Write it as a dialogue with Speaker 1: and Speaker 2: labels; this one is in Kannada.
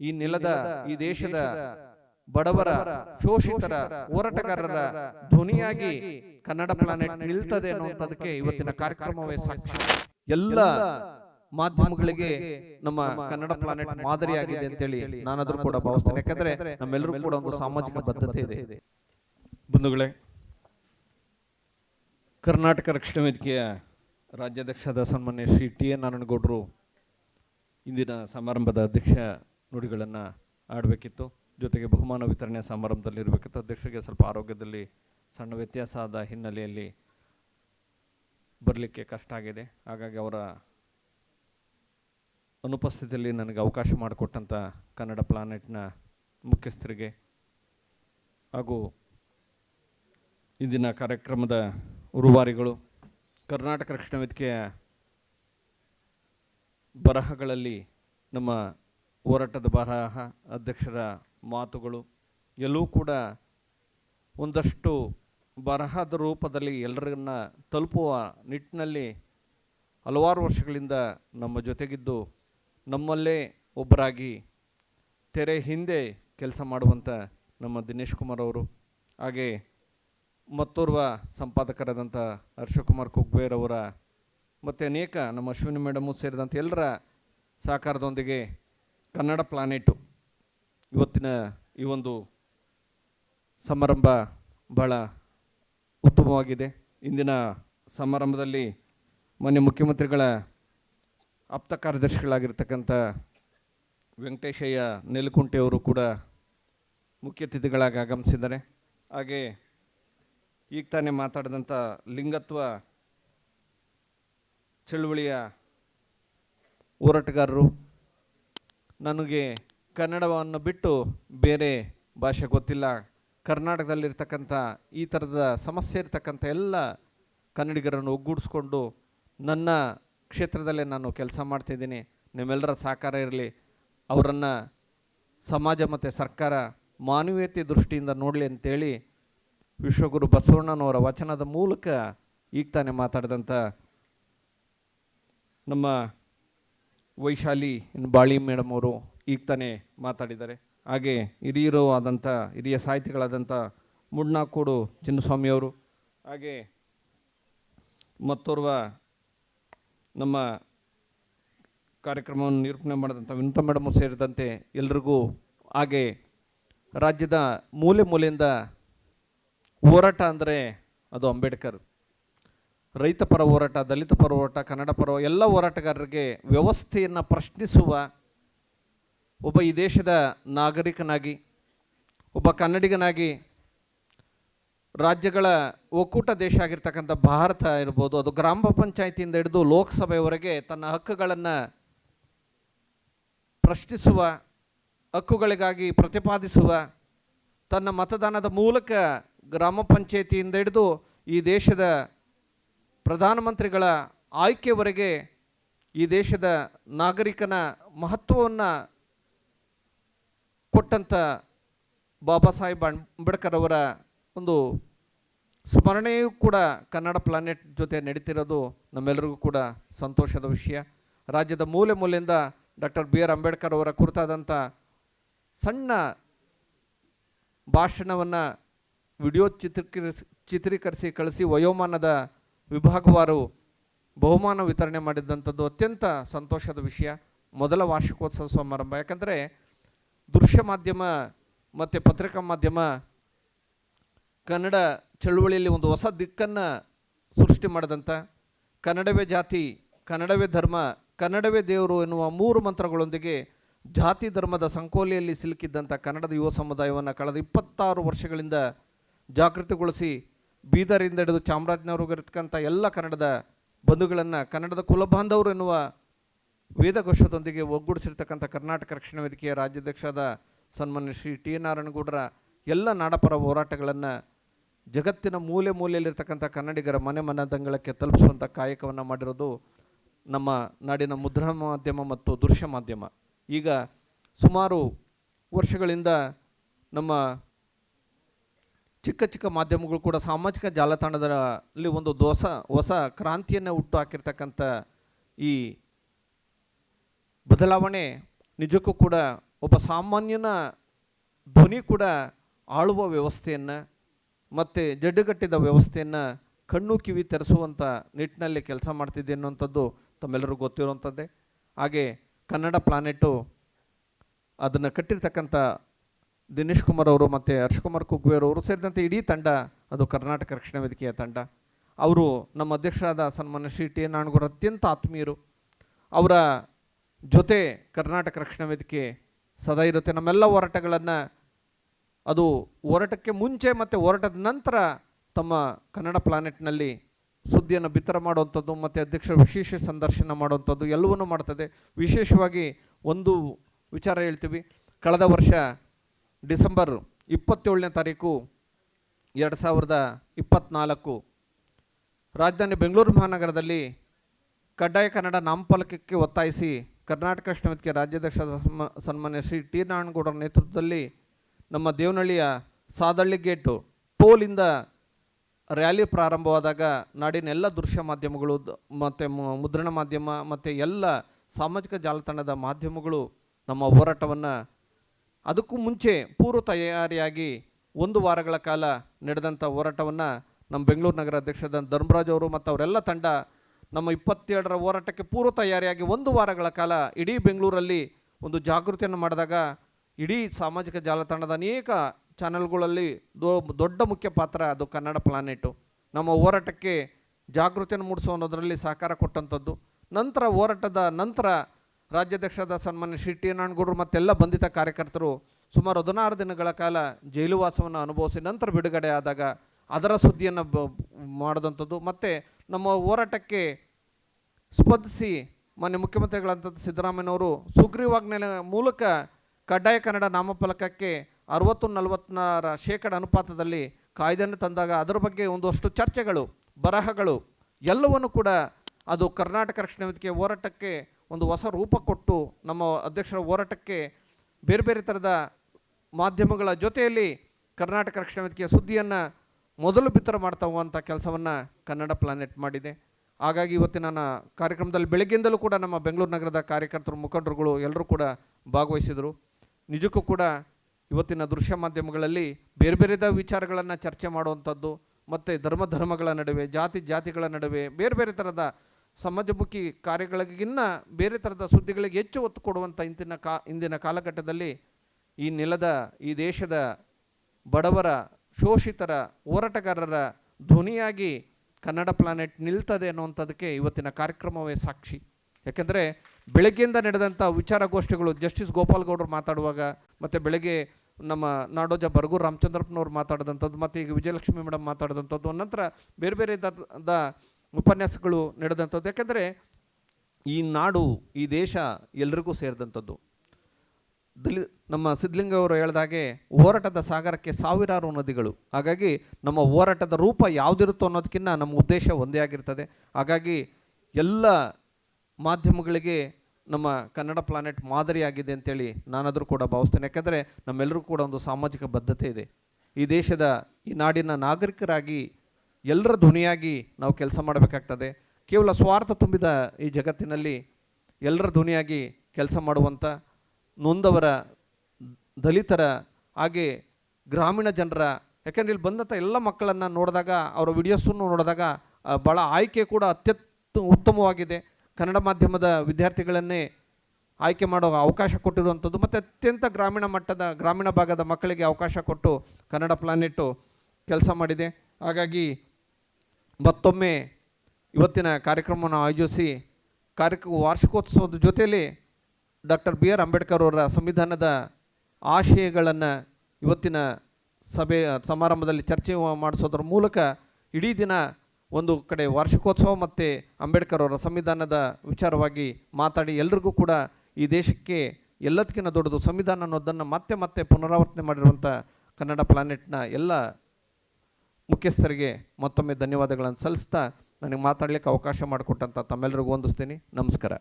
Speaker 1: ಈ ನೆಲದ ಈ ದೇಶದ ಬಡವರ ಶೋಷಿತರ ಹೋರಾಟಗಾರರ ಧ್ವನಿಯಾಗಿ ಕನ್ನಡ ಪ್ಲಾನೆಟ್ ನಿಲ್ತದೆ ಅನ್ನುವಂಥದಕ್ಕೆ ಇವತ್ತಿನ ಕಾರ್ಯಕ್ರಮವೇ ಸಾಕ್ಷಿ ಎಲ್ಲ ಮಾಧ್ಯಮಗಳಿಗೆ ನಮ್ಮ ಕನ್ನಡ ಪ್ಲಾನೆಟ್ ಮಾದರಿಯಾಗಿದೆ ಅಂತೇಳಿ ನಾನಾದ್ರೂ ಕೂಡ ಭಾವಿಸ್ತೇನೆ. ಯಾಕಂದ್ರೆ ನಮ್ಮೆಲ್ಲರೂ ಕೂಡ ಒಂದು ಸಾಮಾಜಿಕ ಬದ್ಧತೆ ಇದೆ. ಬಂಧುಗಳೇ ಕರ್ನಾಟಕ ರಕ್ಷಣಾ ವೇದಿಕೆಯ ರಾಜ್ಯಾಧ್ಯಕ್ಷದ ಸನ್ಮಾನ್ಯ ಶ್ರೀ ಟಿ ಎನ್ ನಾರಾಯಣಗೌಡರು ಇಂದಿನ ಸಮಾರಂಭದ ಅಧ್ಯಕ್ಷ ನುಡಿಗಳನ್ನು ಆಡಬೇಕಿತ್ತು. ಜೊತೆಗೆ ಬಹುಮಾನ ವಿತರಣೆ ಸಮಾರಂಭದಲ್ಲಿ ಇರಬೇಕಿತ್ತು ಅಧ್ಯಕ್ಷರಿಗೆ ಸ್ವಲ್ಪ ಆರೋಗ್ಯದಲ್ಲಿ ಸಣ್ಣ ವ್ಯತ್ಯಾಸ ಆದ ಹಿನ್ನೆಲೆಯಲ್ಲಿ ಬರಲಿಕ್ಕೆ ಕಷ್ಟ ಆಗಿದೆ. ಹಾಗಾಗಿ ಅವರ ಅನುಪಸ್ಥಿತಿಯಲ್ಲಿ ನನಗೆ ಅವಕಾಶ ಮಾಡಿಕೊಟ್ಟಂಥ ಕನ್ನಡ ಪ್ಲಾನೆಟ್ನ ಮುಖ್ಯಸ್ಥರಿಗೆ ಹಾಗೂ ಇಂದಿನ ಕಾರ್ಯಕ್ರಮದ ಉರುವಾರಿಗಳು, ಕರ್ನಾಟಕ ರಕ್ಷಣಾ ವೇದಿಕೆಯ ಬರಹಗಳಲ್ಲಿ ನಮ್ಮ ಹೋರಾಟದ ಬರಹ, ಅಧ್ಯಕ್ಷರ ಮಾತುಗಳು ಎಲ್ಲೂ ಕೂಡ ಒಂದಷ್ಟು ಬರಹದ ರೂಪದಲ್ಲಿ ಎಲ್ಲರನ್ನ ತಲುಪುವ ನಿಟ್ಟಿನಲ್ಲಿ ಹಲವಾರು ವರ್ಷಗಳಿಂದ ನಮ್ಮ ಜೊತೆಗಿದ್ದು ನಮ್ಮಲ್ಲೇ ಒಬ್ಬರಾಗಿ ತೆರೆ ಹಿಂದೆ ಕೆಲಸ ಮಾಡುವಂಥ ನಮ್ಮ ದಿನೇಶ್ ಕುಮಾರ್ ಅವರು, ಹಾಗೆ ಮತ್ತೋರ್ವ ಸಂಪಾದಕರಾದಂಥ ಹರ್ಷಕುಮಾರ್ ಕುಗ್ಬೇರವರ ಮತ್ತು ಅನೇಕ ನಮ್ಮ ಅಶ್ವಿನಿ ಮೇಡಮು ಸೇರಿದಂಥ ಎಲ್ಲರ ಸಹಕಾರದೊಂದಿಗೆ ಕನ್ನಡ ಪ್ಲಾನೆಟು. ಇವತ್ತಿನ ಈ ಒಂದು ಸಮಾರಂಭ ಭಾಳ ಉತ್ತಮವಾಗಿದೆ. ಇಂದಿನ ಸಮಾರಂಭದಲ್ಲಿ ಮಾನ್ಯ ಮುಖ್ಯಮಂತ್ರಿಗಳ ಆಪ್ತ ಕಾರ್ಯದರ್ಶಿಗಳಾಗಿರ್ತಕ್ಕಂಥ ವೆಂಕಟೇಶಯ್ಯ ನೆಲಕುಂಟೆ ಅವರು ಕೂಡ ಮುಖ್ಯ ಅತಿಥಿಗಳಾಗಿ ಆಗಮಿಸಿದ್ದಾರೆ. ಹಾಗೆ ಈಗ ತಾನೇ ಮಾತಾಡಿದಂಥ ಲಿಂಗತ್ವ ಚಳುವಳಿಯ ಹೋರಾಟಗಾರರು ನನಗೆ ಕನ್ನಡವನ್ನು ಬಿಟ್ಟು ಬೇರೆ ಭಾಷೆ ಗೊತ್ತಿಲ್ಲ. ಕರ್ನಾಟಕದಲ್ಲಿರ್ತಕ್ಕಂಥ ಈ ಥರದ ಸಮಸ್ಯೆ ಇರ್ತಕ್ಕಂಥ ಎಲ್ಲ ಕನ್ನಡಿಗರನ್ನು ಒಗ್ಗೂಡಿಸ್ಕೊಂಡು ನನ್ನ ಕ್ಷೇತ್ರದಲ್ಲೇ ನಾನು ಕೆಲಸ ಮಾಡ್ತಿದ್ದೀನಿ. ನಿಮ್ಮೆಲ್ಲರ ಸಹಕಾರ ಇರಲಿ. ಅವರನ್ನು ಸಮಾಜ ಮತ್ತು ಸರ್ಕಾರ ಮಾನವೀಯತೆ ದೃಷ್ಟಿಯಿಂದ ನೋಡಲಿ ಅಂತೇಳಿ ವಿಶ್ವಗುರು ಬಸವಣ್ಣನವರ ವಚನದ ಮೂಲಕ ಈಗ ತಾನೇ ಮಾತಾಡಿದಂಥ ನಮ್ಮ ವೈಶಾಲಿ ಬಾಳಿ ಮೇಡಮ್ ಅವರು ಈಗ ತಾನೇ ಮಾತಾಡಿದ್ದಾರೆ. ಹಾಗೆ ಹಿರಿಯರು ಆದಂಥ ಹಿರಿಯ ಸಾಹಿತಿಗಳಾದಂಥ ಮುಡ್ನಾಕೋಡು ಚಿನ್ನಸ್ವಾಮಿಯವರು ಹಾಗೆ ಮತ್ತೋರ್ವ ನಮ್ಮ ಕಾರ್ಯಕ್ರಮವನ್ನು ನಿರೂಪಣೆ ಮಾಡಿದಂಥ ವಿನೂತ ಮೇಡಮ್ ಸೇರಿದಂತೆ ಎಲ್ರಿಗೂ ಹಾಗೆ ರಾಜ್ಯದ ಮೂಲೆ ಮೂಲೆಯಿಂದ ಹೋರಾಟ ಅಂದರೆ ಅದು ಅಂಬೇಡ್ಕರ್. ರೈತ ಪರ ಹೋರಾಟ, ದಲಿತ ಪರ ಹೋರಾಟ, ಕನ್ನಡ ಪರ ಎಲ್ಲ ಹೋರಾಟಗಾರರಿಗೆ ವ್ಯವಸ್ಥೆಯನ್ನು ಪ್ರಶ್ನಿಸುವ ಒಬ್ಬ ಈ ದೇಶದ ನಾಗರಿಕನಾಗಿ, ಒಬ್ಬ ಕನ್ನಡಿಗನಾಗಿ ರಾಜ್ಯಗಳ ಒಕ್ಕೂಟ ದೇಶ ಆಗಿರ್ತಕ್ಕಂಥ ಭಾರತ ಇರ್ಬೋದು, ಅದು ಗ್ರಾಮ ಪಂಚಾಯತಿಯಿಂದ ಹಿಡಿದು ಲೋಕಸಭೆಯವರೆಗೆ ತನ್ನ ಹಕ್ಕುಗಳನ್ನು ಪ್ರಶ್ನಿಸುವ, ಹಕ್ಕುಗಳಿಗಾಗಿ ಪ್ರತಿಪಾದಿಸುವ, ತನ್ನ ಮತದಾನದ ಮೂಲಕ ಗ್ರಾಮ ಪಂಚಾಯತಿಯಿಂದ ಹಿಡಿದು ಈ ದೇಶದ ಪ್ರಧಾನಮಂತ್ರಿಗಳ ಆಯ್ಕೆವರೆಗೆ ಈ ದೇಶದ ನಾಗರಿಕನ ಮಹತ್ವವನ್ನು ಕೊಟ್ಟಂಥ ಬಾಬಾ ಸಾಹೇಬ್ ಅಂಬೇಡ್ಕರ್ ಅವರ ಒಂದು ಸ್ಮರಣೆಯೂ ಕೂಡ ಕನ್ನಡ ಪ್ಲಾನೆಟ್ ಜೊತೆ ನಡೀತಿರೋದು ನಮ್ಮೆಲ್ಲರಿಗೂ ಕೂಡ ಸಂತೋಷದ ವಿಷಯ. ರಾಜ್ಯದ ಮೂಲೆ ಮೂಲೆಯಿಂದ ಡಾಕ್ಟರ್ ಬಿ ಆರ್ ಅಂಬೇಡ್ಕರ್ ಅವರ ಕುರಿತಾದಂಥ ಸಣ್ಣ ಭಾಷಣವನ್ನು ವಿಡಿಯೋ ಚಿತ್ರೀಕರಿಸಿ ಚಿತ್ರೀಕರಿಸಿ ಕಳಿಸಿ ವಯೋಮಾನದ ವಿಭಾಗವಾರು ಬಹುಮಾನ ವಿತರಣೆ ಮಾಡಿದಂಥದ್ದು ಅತ್ಯಂತ ಸಂತೋಷದ ವಿಷಯ. ಮೊದಲ ವಾರ್ಷಿಕೋತ್ಸವ ಸಮಾರಂಭ. ಯಾಕಂದರೆ ದೃಶ್ಯ ಮಾಧ್ಯಮ ಮತ್ತು ಪತ್ರಿಕಾ ಮಾಧ್ಯಮ ಕನ್ನಡ ಚಳುವಳಿಯಲ್ಲಿ ಒಂದು ಹೊಸ ದಿಕ್ಕನ್ನು ಸೃಷ್ಟಿ ಮಾಡಿದಂಥ ಕನ್ನಡವೇ ಜಾತಿ, ಕನ್ನಡವೇ ಧರ್ಮ, ಕನ್ನಡವೇ ದೇವರು ಎನ್ನುವ ಮೂರು ಮಂತ್ರಗಳೊಂದಿಗೆ ಜಾತಿ ಧರ್ಮದ ಸಂಕೋಲೆಯಲ್ಲಿ ಸಿಲುಕಿದ್ದಂಥ ಕನ್ನಡದ ಯುವ ಸಮುದಾಯವನ್ನು ಕಳೆದ ಇಪ್ಪತ್ತಾರು ವರ್ಷಗಳಿಂದ ಜಾಗೃತಿಗೊಳಿಸಿ ಬೀದರಿಂದ ಹಿಡಿದು ಚಾಮರಾಜನವ್ರಿಗೆ ಇರತಕ್ಕಂಥ ಎಲ್ಲ ಕನ್ನಡದ ಬಂಧುಗಳನ್ನು ಕನ್ನಡದ ಕುಲಬಾಂಧವರು ಎನ್ನುವ ವೇದಘೋಷದೊಂದಿಗೆ ಒಗ್ಗೂಡಿಸಿರ್ತಕ್ಕಂಥ ಕರ್ನಾಟಕ ರಕ್ಷಣಾ ವೇದಿಕೆಯ ರಾಜ್ಯಾಧ್ಯಕ್ಷರಾದ ಸನ್ಮಾನ್ಯ ಶ್ರೀ ಟಿ ನಾರಾಯಣಗೌಡರ ಎಲ್ಲ ನಾಡಪರ ಹೋರಾಟಗಳನ್ನು ಜಗತ್ತಿನ ಮೂಲೆ ಮೂಲೆಯಲ್ಲಿರ್ತಕ್ಕಂಥ ಕನ್ನಡಿಗರ ಮನೆ ಮನದಂಗಳಕ್ಕೆ ತಲುಪಿಸುವಂಥ ಕಾಯಕವನ್ನು ಮಾಡಿರೋದು ನಮ್ಮ ನಾಡಿನ ಮುದ್ರಣ ಮಾಧ್ಯಮ ಮತ್ತು ದೃಶ್ಯ ಮಾಧ್ಯಮ. ಈಗ ಸುಮಾರು ವರ್ಷಗಳಿಂದ ನಮ್ಮ ಚಿಕ್ಕ ಚಿಕ್ಕ ಮಾಧ್ಯಮಗಳು ಕೂಡ ಸಾಮಾಜಿಕ ಜಾಲತಾಣದಲ್ಲಿ ಒಂದು ಹೊಸ ಹೊಸ ಕ್ರಾಂತಿಯನ್ನು ಹುಟ್ಟು ಹಾಕಿರ್ತಕ್ಕಂಥ ಈ ಬದಲಾವಣೆ ನಿಜಕ್ಕೂ ಕೂಡ ಒಬ್ಬ ಸಾಮಾನ್ಯನ ಧ್ವನಿ ಕೂಡ ಆಳುವ ವ್ಯವಸ್ಥೆಯನ್ನು ಮತ್ತು ಜಡ್ಡುಗಟ್ಟಿದ ವ್ಯವಸ್ಥೆಯನ್ನು ಕಣ್ಣು ಕಿವಿ ತೆರೆಸುವಂಥ ನಿಟ್ಟಿನಲ್ಲಿ ಕೆಲಸ ಮಾಡ್ತಿದ್ದೆ ಅನ್ನುವಂಥದ್ದು ತಮ್ಮೆಲ್ಲರಿಗೂ ಗೊತ್ತಿರುವಂಥದ್ದೇ. ಹಾಗೆ ಕನ್ನಡ ಪ್ಲಾನೆಟು ಅದನ್ನು ಕಟ್ಟಿರ್ತಕ್ಕಂಥ ದಿನೇಶ್ ಕುಮಾರ್ ಅವರು ಮತ್ತು ಹರ್ಷ್ ಕುಮಾರ್ ಕುಗ್ವೇರ್ ಅವರು ಸೇರಿದಂತೆ ಇಡೀ ತಂಡ, ಅದು ಕರ್ನಾಟಕ ರಕ್ಷಣಾ ವೇದಿಕೆಯ ತಂಡ. ಅವರು ನಮ್ಮ ಅಧ್ಯಕ್ಷರಾದ ಸನ್ಮಾನ್ಯ ಶ್ರೀ ಟಿ ಎನ್ ನಾಣಗೂರ್ ಅತ್ಯಂತ ಆತ್ಮೀಯರು. ಅವರ ಜೊತೆ ಕರ್ನಾಟಕ ರಕ್ಷಣಾ ವೇದಿಕೆ ಸದಾ ಇರುತ್ತೆ. ನಮ್ಮೆಲ್ಲ ಹೋರಾಟಗಳನ್ನು ಅದು ಹೋರಾಟಕ್ಕೆ ಮುಂಚೆ ಮತ್ತು ಹೋರಾಟದ ನಂತರ ತಮ್ಮ ಕನ್ನಡ ಪ್ಲಾನೆಟ್ನಲ್ಲಿ ಸುದ್ದಿಯನ್ನು ಬಿತ್ತರ ಮಾಡುವಂಥದ್ದು, ಮತ್ತು ಅಧ್ಯಕ್ಷರ ವಿಶೇಷ ಸಂದರ್ಶನ ಮಾಡುವಂಥದ್ದು ಎಲ್ಲವನ್ನೂ ಮಾಡ್ತದೆ. ವಿಶೇಷವಾಗಿ ಒಂದು ವಿಚಾರ ಹೇಳ್ತೀವಿ. ಕಳೆದ ವರ್ಷ ಡಿಸೆಂಬರ್ ಇಪ್ಪತ್ತೇಳನೇ ತಾರೀಕು ಎರಡು ಸಾವಿರದ ಇಪ್ಪತ್ತ್ನಾಲ್ಕು ರಾಜಧಾನಿ ಬೆಂಗಳೂರು ಮಹಾನಗರದಲ್ಲಿ ಕಡ್ಡಾಯ ಕನ್ನಡ ನಾಮಫಲಕಕ್ಕೆ ಒತ್ತಾಯಿಸಿ ಕರ್ನಾಟಕ ಸಮಿತಿಗೆ ರಾಜ್ಯಾಧ್ಯಕ್ಷ ಸನ್ಮ- ಸನ್ಮಾನ್ಯ ಶ್ರೀ ಟಿ ನಾರಾಯಣಗೌಡರ ನೇತೃತ್ವದಲ್ಲಿ ನಮ್ಮ ದೇವನಹಳ್ಳಿಯ ಸಾದಳ್ಳಿ ಗೇಟು ಟೋಲಿಂದ ರ್ಯಾಲಿ ಪ್ರಾರಂಭವಾದಾಗ ನಾಡಿನ ಎಲ್ಲ ದೃಶ್ಯ ಮಾಧ್ಯಮಗಳು ಮತ್ತು ಮುದ್ರಣ ಮಾಧ್ಯಮ, ಮತ್ತು ಎಲ್ಲ ಸಾಮಾಜಿಕ ಜಾಲತಾಣದ ಮಾಧ್ಯಮಗಳು ನಮ್ಮ ಹೋರಾಟವನ್ನು ಅದಕ್ಕೂ ಮುಂಚೆ ಪೂರ್ವ ತಯಾರಿಯಾಗಿ ಒಂದು ವಾರಗಳ ಕಾಲ ನಡೆದಂಥ ಹೋರಾಟವನ್ನು ನಮ್ಮ ಬೆಂಗಳೂರು ನಗರ ಅಧ್ಯಕ್ಷರಾದ ಧರ್ಮರಾಜ್ ಅವರು ಮತ್ತು ಅವರೆಲ್ಲ ತಂಡ ನಮ್ಮ ಇಪ್ಪತ್ತೇಳರ ಹೋರಾಟಕ್ಕೆ ಪೂರ್ವ ತಯಾರಿಯಾಗಿ ಒಂದು ವಾರಗಳ ಕಾಲ ಇಡೀ ಬೆಂಗಳೂರಲ್ಲಿ ಒಂದು ಜಾಗೃತಿಯನ್ನು ಮಾಡಿದಾಗ ಇಡೀ ಸಾಮಾಜಿಕ ಜಾಲತಾಣದ ಅನೇಕ ಚಾನೆಲ್ಗಳಲ್ಲಿ ದೊ ದೊಡ್ಡ ಮುಖ್ಯ ಪಾತ್ರ ಅದು ಕನ್ನಡ ಪ್ಲಾನೆಟು. ನಮ್ಮ ಹೋರಾಟಕ್ಕೆ ಜಾಗೃತಿಯನ್ನು ಮೂಡಿಸೋ ಅನ್ನೋದರಲ್ಲಿ ಸಹಕಾರ ಕೊಟ್ಟಂಥದ್ದು. ನಂತರ ಹೋರಾಟದ ನಂತರ ರಾಜ್ಯಾಧ್ಯಕ್ಷರಾದ ಸನ್ಮಾನ್ಯ ಶ್ರೀ ಟಿ ನಾಣಗೌಡರು ಮತ್ತೆಲ್ಲ ಬಂಧಿತ ಕಾರ್ಯಕರ್ತರು ಸುಮಾರು ಹದಿನಾರು ದಿನಗಳ ಕಾಲ ಜೈಲು ವಾಸವನ್ನು ಅನುಭವಿಸಿ ನಂತರ ಬಿಡುಗಡೆ ಆದಾಗ ಅದರ ಸುದ್ದಿಯನ್ನು ಬ, ಮಾಡಿದಂಥದ್ದು. ಮತ್ತು ನಮ್ಮ ಹೋರಾಟಕ್ಕೆ ಸ್ಪಂದಿಸಿ ಮಾನ್ಯ ಮುಖ್ಯಮಂತ್ರಿಗಳಂಥದ್ದು ಸಿದ್ದರಾಮಯ್ಯನವರು ಸುಗ್ರೀವಾಜ್ಞೆ ಮೂಲಕ ಕಡ್ಡಾಯ ಕನ್ನಡ ನಾಮಫಲಕಕ್ಕೆ ಅರವತ್ತು ನಲವತ್ತಾರ ಶೇಕಡ ಅನುಪಾತದಲ್ಲಿ ಕಾಯ್ದೆಯನ್ನು ತಂದಾಗ ಅದರ ಬಗ್ಗೆ ಒಂದಷ್ಟು ಚರ್ಚೆಗಳು, ಬರಹಗಳು, ಎಲ್ಲವನ್ನು ಕೂಡ ಅದು ಕರ್ನಾಟಕ ರಕ್ಷಣಾ ವೇದಿಕೆ ಹೋರಾಟಕ್ಕೆ ಒಂದು ಹೊಸ ರೂಪ ಕೊಟ್ಟು ನಮ್ಮ ಅಧ್ಯಕ್ಷರ ಹೋರಾಟಕ್ಕೆ ಬೇರೆ ಬೇರೆ ಥರದ ಮಾಧ್ಯಮಗಳ ಜೊತೆಯಲ್ಲಿ ಕರ್ನಾಟಕ ರಕ್ಷಣಾ ವೇದಿಕೆಯ ಸುದ್ದಿಯನ್ನು ಮೊದಲು ಬಿತ್ತರ ಮಾಡ್ತಾ ಹೋಗುವಂಥ ಕೆಲಸವನ್ನು ಕನ್ನಡ ಪ್ಲಾನೆಟ್ ಮಾಡಿದೆ. ಹಾಗಾಗಿ ಇವತ್ತಿನ ನನ್ನ ಕಾರ್ಯಕ್ರಮದಲ್ಲಿ ಬೆಳಗ್ಗೆಯಿಂದಲೂ ಕೂಡ ನಮ್ಮ ಬೆಂಗಳೂರು ನಗರದ ಕಾರ್ಯಕರ್ತರು, ಮುಖಂಡರುಗಳು ಎಲ್ಲರೂ ಕೂಡ ಭಾಗವಹಿಸಿದರು. ನಿಜಕ್ಕೂ ಕೂಡ ಇವತ್ತಿನ ದೃಶ್ಯ ಮಾಧ್ಯಮಗಳಲ್ಲಿ ಬೇರೆ ಬೇರೆದ ವಿಚಾರಗಳನ್ನು ಚರ್ಚೆ ಮಾಡುವಂಥದ್ದು ಮತ್ತು ಧರ್ಮ ಧರ್ಮಗಳ ನಡುವೆ, ಜಾತಿ ಜಾತಿಗಳ ನಡುವೆ ಬೇರೆ ಬೇರೆ ಥರದ ಸಮಾಜಮುಖಿ ಕಾರ್ಯಗಳಿಗಿನ್ನ ಬೇರೆ ಥರದ ಸುದ್ದಿಗಳಿಗೆ ಹೆಚ್ಚು ಒತ್ತು ಕೊಡುವಂಥ ಇಂದಿನ ಕಾ, ಇಂದಿನ ಕಾಲಘಟ್ಟದಲ್ಲಿ ಈ ನೆಲದ, ಈ ದೇಶದ ಬಡವರ, ಶೋಷಿತರ, ಹೋರಾಟಗಾರರ ಧ್ವನಿಯಾಗಿ ಕನ್ನಡ ಪ್ಲಾನೆಟ್ ನಿಲ್ತದೆ ಅನ್ನುವಂಥದ್ದಕ್ಕೆ ಇವತ್ತಿನ ಕಾರ್ಯಕ್ರಮವೇ ಸಾಕ್ಷಿ. ಯಾಕೆಂದರೆ ಬೆಳಗ್ಗೆಯಿಂದ ನಡೆದಂಥ ವಿಚಾರಗೋಷ್ಠಿಗಳು ಜಸ್ಟಿಸ್ ಗೋಪಾಲ್ಗೌಡರು ಮಾತಾಡುವಾಗ ಮತ್ತು ಬೆಳಗ್ಗೆ ನಮ್ಮ ನಾಡೋಜ ಬರಗೂರು ರಾಮಚಂದ್ರಪ್ಪನವ್ರು ಮಾತಾಡಿದಂಥದ್ದು, ಮತ್ತು ಈಗ ವಿಜಯಲಕ್ಷ್ಮಿ ಮೇಡಮ್ ಮಾತಾಡಿದಂಥದ್ದು ನಂತರ ಬೇರೆ ಬೇರೆ ದ ಉಪನ್ಯಾಸಗಳು ನಡೆದಂಥದ್ದು. ಯಾಕೆಂದರೆ ಈ ನಾಡು, ಈ ದೇಶ ಎಲ್ರಿಗೂ ಸೇರಿದಂಥದ್ದು. ದಲಿ, ನಮ್ಮ ಸಿದ್ಧಲಿಂಗ ಅವರು ಹೇಳಿದಾಗೆ ಹೋರಾಟದ ಸಾಗರಕ್ಕೆ ಸಾವಿರಾರು ನದಿಗಳು. ಹಾಗಾಗಿ ನಮ್ಮ ಹೋರಾಟದ ರೂಪ ಯಾವುದಿರುತ್ತೋ ಅನ್ನೋದಕ್ಕಿಂತ ನಮ್ಮ ಉದ್ದೇಶ ಒಂದೇ ಆಗಿರ್ತದೆ. ಹಾಗಾಗಿ ಎಲ್ಲ ಮಾಧ್ಯಮಗಳಿಗೆ ನಮ್ಮ ಕನ್ನಡ ಪ್ಲಾನೆಟ್ ಮಾದರಿಯಾಗಿದೆ ಅಂತೇಳಿ ನಾನಾದರೂ ಕೂಡ ಭಾವಿಸ್ತೇನೆ. ಯಾಕೆಂದರೆ ನಮ್ಮೆಲ್ಲರಿಗೂ ಕೂಡ ಒಂದು ಸಾಮಾಜಿಕ ಬದ್ಧತೆ ಇದೆ. ಈ ದೇಶದ, ಈ ನಾಡಿನ ನಾಗರಿಕರಾಗಿ ಎಲ್ಲರ ಧ್ವನಿಯಾಗಿ ನಾವು ಕೆಲಸ ಮಾಡಬೇಕಾಗ್ತದೆ. ಕೇವಲ ಸ್ವಾರ್ಥ ತುಂಬಿದ ಈ ಜಗತ್ತಿನಲ್ಲಿ ಎಲ್ಲರ ಧ್ವನಿಯಾಗಿ ಕೆಲಸ ಮಾಡುವಂಥ ನೊಂದವರ ದಲಿತರ ಹಾಗೆ ಗ್ರಾಮೀಣ ಜನರ, ಯಾಕೆಂದರೆ ಇಲ್ಲಿ ಬಂದಂಥ ಎಲ್ಲ ಮಕ್ಕಳನ್ನು ನೋಡಿದಾಗ, ಅವರ ವಿಡಿಯೋಸನ್ನು ನೋಡಿದಾಗ ಭಾಳ ಆಯ್ಕೆ ಕೂಡ ಅತ್ಯಂತ ಉತ್ತಮವಾಗಿದೆ. ಕನ್ನಡ ಮಾಧ್ಯಮದ ವಿದ್ಯಾರ್ಥಿಗಳನ್ನೇ ಆಯ್ಕೆ ಮಾಡೋ ಅವಕಾಶ ಕೊಟ್ಟಿರುವಂಥದ್ದು ಮತ್ತು ಅತ್ಯಂತ ಗ್ರಾಮೀಣ ಮಟ್ಟದ, ಗ್ರಾಮೀಣ ಭಾಗದ ಮಕ್ಕಳಿಗೆ ಅವಕಾಶ ಕೊಟ್ಟು ಕನ್ನಡ ಪ್ಲಾನೆಟ್ಟು ಕೆಲಸ ಮಾಡಿದೆ. ಹಾಗಾಗಿ ಮತ್ತೊಮ್ಮೆ ಇವತ್ತಿನ ಕಾರ್ಯಕ್ರಮವನ್ನು ಆಯೋಜಿಸಿ ಕಾರ್ಯಕ್ರಮ ವಾರ್ಷಿಕೋತ್ಸವದ ಜೊತೆಯಲ್ಲಿ ಡಾಕ್ಟರ್ ಬಿ ಆರ್ ಅಂಬೇಡ್ಕರ್ ಅವರ ಸಂವಿಧಾನದ ಆಶಯಗಳನ್ನು ಇವತ್ತಿನ ಸಭೆ, ಸಮಾರಂಭದಲ್ಲಿ ಚರ್ಚೆ ಮಾಡಿಸೋದ್ರ ಮೂಲಕ ಇಡೀ ದಿನ ಒಂದು ಕಡೆ ವಾರ್ಷಿಕೋತ್ಸವ ಮತ್ತು ಅಂಬೇಡ್ಕರ್ ಅವರ ಸಂವಿಧಾನದ ವಿಚಾರವಾಗಿ ಮಾತಾಡಿ ಎಲ್ರಿಗೂ ಕೂಡ ಈ ದೇಶಕ್ಕೆ ಎಲ್ಲದಕ್ಕಿಂತ ದೊಡ್ಡದು ಸಂವಿಧಾನ ಅನ್ನೋದನ್ನು ಮತ್ತೆ ಮತ್ತೆ ಪುನರಾವರ್ತನೆ ಮಾಡಿರುವಂಥ ಕನ್ನಡ ಪ್ಲಾನೆಟ್ನ ಎಲ್ಲ ಮುಖ್ಯಸ್ಥರಿಗೆ ಮತ್ತೊಮ್ಮೆ ಧನ್ಯವಾದಗಳನ್ನು ಸಲ್ಲಿಸ್ತಾ ನನಗೆ ಮಾತಾಡಲಿಕ್ಕೆ ಅವಕಾಶ ಮಾಡಿಕೊಟ್ಟಂಥ ತಮ್ಮೆಲ್ಲರಿಗೂ ವಂದಿಸ್ತೀನಿ. ನಮಸ್ಕಾರ.